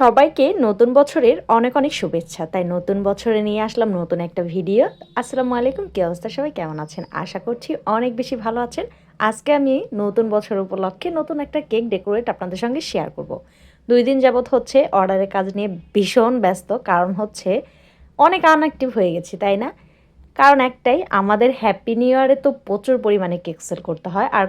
সবাইকে নতুন বছরের অনেক অনেক শুভেচ্ছা। তাই নতুন বছরে নিয়ে আসলাম নতুন একটা ভিডিও। আসসালামু আলাইকুম, কি অবস্থা? সবাই কেমন আছেন? আশা করছি অনেক বেশি ভালো আছেন। আজকে আমি নতুন বছর উপলক্ষে নতুন একটা কেক ডেকোরেট আপনাদের সঙ্গে শেয়ার করব। দুই দিন যাবৎ হচ্ছে অর্ডারের কাজ নিয়ে ভীষণ ব্যস্ত। কারণ হচ্ছে অনেক আনঅ্যাক্টিভ হয়ে গেছি, তাই না? কারণ একটাই, আমাদের হ্যাপি নিউ ইয়ারে তো প্রচুর পরিমাণে কেক সেল করতে হয় আর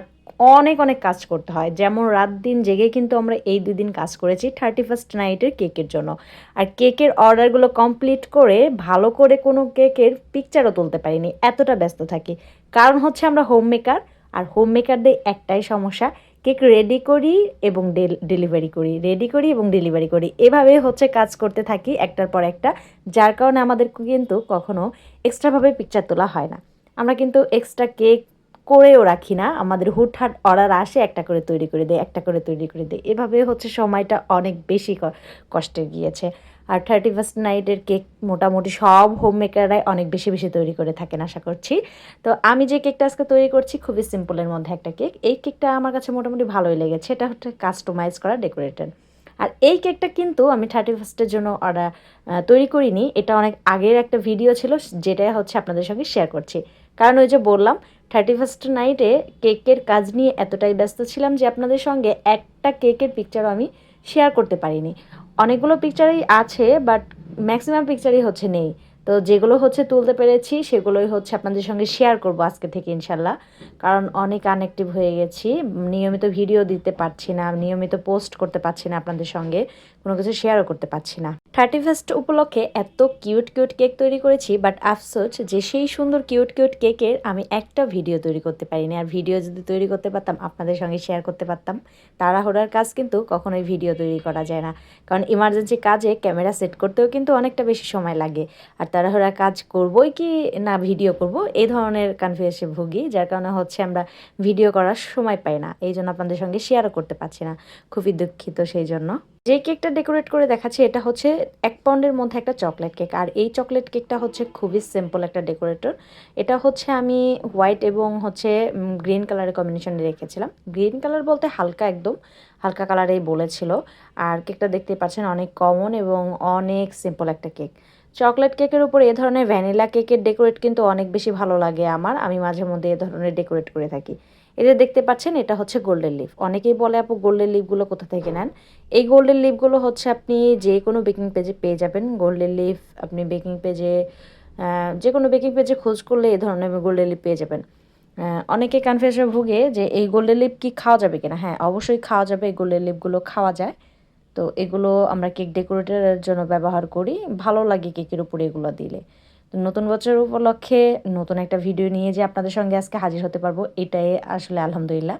অনেক অনেক কাজ করতে হয়। যেমন রাত দিন জেগে কিন্তু আমরা এই দুই দিন কাজ করেছি থার্টি ফার্স্ট নাইটের কেকের জন্য। আর কেকের অর্ডারগুলো কমপ্লিট করে, ভালো করে কোনো কেকের পিকচারও তুলতে পারিনি, এতটা ব্যস্ত থাকি। কারণ হচ্ছে আমরা হোম মেকার আর হোম মেকারদের একটাই সমস্যা কেক রেডি করি এবং ডেলিভারি করি রেডি করি এবং ডেলিভারি করি। এভাবে হচ্ছে কাজ করতে থাকি একটার পর একটা, যার কারণে আমাদের কিন্তু কখনো এক্সট্রাভাবে পিকচার তোলা হয় না। আমরা কিন্তু এক্সট্রা কেক করেও রাখি না, আমাদের হুটহাট অর্ডার আসে, একটা করে তৈরি করে দেয় একটা করে তৈরি করে দেয় এভাবে হচ্ছে সময়টা অনেক বেশি কষ্টে গিয়েছে। আর থার্টি ফার্স্ট নাইটের কেক মোটামুটি সব হোম মেকাররাই অনেক বেশি বেশি তৈরি করে থাকেন, আশা করছি। তো আমি যে কেকটা আজকে তৈরি করছি খুবই সিম্পলের মধ্যে একটা কেক। এই কেকটা আমার কাছে মোটামুটি ভালোই লেগেছে। এটা হচ্ছে কাস্টমাইজ করা ডেকোরেটেড আর এই কেকটা কিন্তু আমি থার্টি ফার্স্টের জন্য অর্ডার তৈরি করিনি। এটা অনেক আগের একটা ভিডিও ছিল, যেটা হচ্ছে আপনাদের সঙ্গে শেয়ার করছি। কারণ ওই যে বললাম, থার্টি ফার্স্ট নাইটে কেকের কাজ নিয়ে এতটাই ব্যস্ত ছিলাম যে আপনাদের সঙ্গে একটা কেকের পিকচারও আমি শেয়ার করতে পারিনি। অনেকগুলো পিকচারই আছে বাট ম্যাক্সিমাম পিকচারই হচ্ছে নেই। তো যেগুলো হচ্ছে তুলতে পেরেছি, সেগুলোই হচ্ছে আপনাদের সঙ্গে শেয়ার করব আজকে থেকে, ইনশাল্লাহ। কারণ অনেক আনএক্টিভ হয়ে গেছি। নিয়মিত ভিডিও দিতে পারছি না, নিয়মিত পোস্ট করতে পারছি না আপনাদের সঙ্গে। কোনো কিছু শেয়ারও করতে পারছি না। থার্টি ফার্স্ট উপলক্ষে এত কিউট কিউট কেক তৈরি করেছি বাট আফসোস যে সেই সুন্দর কিউট কিউট কেকের আমি একটা ভিডিও তৈরি করতে পারিনি। আর ভিডিও যদি তৈরি করতে পারতাম, আপনাদের সঙ্গে শেয়ার করতে পারতাম। তাড়াহুড়ার কাজ কিন্তু কখনোই ভিডিও তৈরি করা যায় না। কারণ ইমার্জেন্সি কাজে ক্যামেরা সেট করতেও কিন্তু অনেকটা বেশি সময় লাগে। আর তাড়াহুড়া কাজ করবই কি না ভিডিও করব, এই ধরনের কনফিউশে ভুগি, যার কারণে হচ্ছে আমরা ভিডিও করার সময় পাই না। এই জন্য আপনাদের সঙ্গে শেয়ারও করতে পারছি না। খুবই দুঃখিত সেই জন্য। যে কেকটা ডেকোরেট করে দেখাচ্ছি, এটা হচ্ছে এক পাউন্ডের মধ্যে একটা চকলেট কেক। আর এই চকলেট কেকটা হচ্ছে খুবই সিম্পল একটা ডেকোরেটর এটা হচ্ছে আমি হোয়াইট এবং হচ্ছে গ্রিন কালারের কম্বিনেশনে রেখেছিলাম। গ্রিন কালার বলতে হালকা একদম, হালকা কালারেই বলেছিল। আর কেকটা দেখতে পাচ্ছেন অনেক কমন এবং অনেক সিম্পল একটা কেক। চকলেট কেকের উপর এ ধরনের ভ্যানিলা কেকের ডেকোরেট কিন্তু অনেক বেশি ভালো লাগে আমার। আমি মাঝে মধ্যে এ ধরনের ডেকোরেট করে থাকি। এটা দেখতে পাচ্ছেন, এটা হচ্ছে গোল্ডেন লিফ। অনেকেই বলে, আপু, গোল্ডেন লিফগুলো কোথা থেকে নেন? এই গোল্ডেন লিফগুলো হচ্ছে আপনি যে কোনো বেকিং পেজে পেয়ে যাবেন। গোল্ডেন লিফ আপনি বেকিং পেজে যে কোনো বেকিং পেজে খোঁজ করলে এই ধরনের গোল্ডেন লিফ পেয়ে যাবেন। অনেকে কনফিউশনে ভুগে যে এই গোল্ডেন লিপ কি খাওয়া যাবে কিনা? হ্যাঁ অবশ্যই খাওয়া যাবে, এই গোল্ডেন লিপগুলো খাওয়া যায়। তো এগুলো আমরা কেক ডেকোরেটের জন্য ব্যবহার করি। ভালো লাগে কেকের উপরে এগুলো দিলে। তো নতুন বছর উপলক্ষে নতুন একটা ভিডিও নিয়ে যে আপনাদের সঙ্গে আজকে হাজির হতে পারব, এটাই আসলে আলহামদুলিল্লাহ।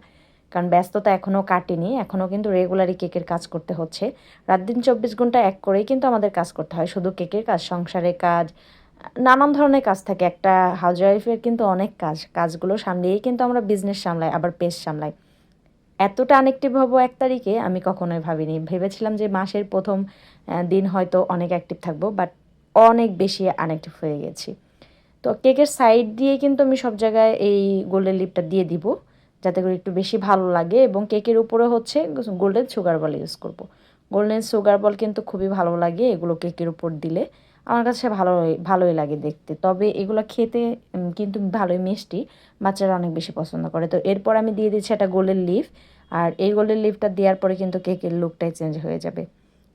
কারণ ব্যস্ততা এখনও কাটেনি এখনও কিন্তু রেগুলারই কেকের কাজ করতে হচ্ছে। রাত দিন চব্বিশ ঘণ্টা এক করেই কিন্তু আমাদের কাজ করতে হয়, শুধু কেকের কাজ, সংসারের কাজ, নানান ধরনের কাজ থাকে। একটা হাউস ওয়াইফের কিন্তু অনেক কাজ, কাজগুলো সামলিয়েই কিন্তু আমরা বিজনেস সামলাই, আবার পেজ সামলাই। এতটা আনএক্টিভ হব এক তারিখে আমি কখনোই ভাবিনি। ভেবেছিলাম যে মাসের প্রথম দিন হয়তো অনেক অ্যাক্টিভ থাকব বাট অনেক বেশি আনএক্টিভ হয়ে গেছি। তো কেকের সাইড দিয়ে কিন্তু আমি সব জায়গায় এই গোল্ডেন লিপটা দিয়ে দিব, যাতে করে একটু বেশি ভালো লাগে এবং কেকের উপরে হচ্ছে গোল্ডেন সুগার বল ইউজ করব। গোল্ডেন সুগার বল কিন্তু খুবই ভালো লাগে এগুলো কেকের উপর দিলে। আমার কাছে ভালো, ভালোই লাগে দেখতে। তবে এগুলো খেতে কিন্তু ভালোই মিষ্টি, বাচ্চারা অনেক বেশি পছন্দ করে। তো এরপর আমি দিয়ে দিচ্ছি একটা গোল্ডেন লিফ আর এই গোল্ডেন লিফটা দেওয়ার পরে কিন্তু কেকের লুকটাই চেঞ্জ হয়ে যাবে।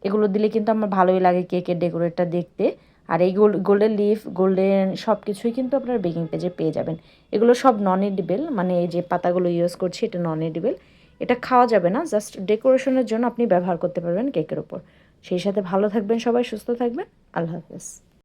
এগুলো দিলে কিন্তু আমার ভালোই লাগে কেকের ডেকোরেটটা দেখতে। আর এই গোল্ডেন লিফ, গোল্ডেন সব কিছুই কিন্তু আপনার বেকিং পেজে পেয়ে যাবেন। এগুলো সব নন এডিবেল মানে এই যে পাতাগুলো ইউজ করছি এটা নন এডিবেল এটা খাওয়া যাবে না জাস্ট ডেকোরেশনের জন্য আপনি ব্যবহার করতে পারবেন কেকের ওপর সেই সাথে ভালো থাকবেন সবাই, সুস্থ থাকবেন। আল্লাহ হাফেজ।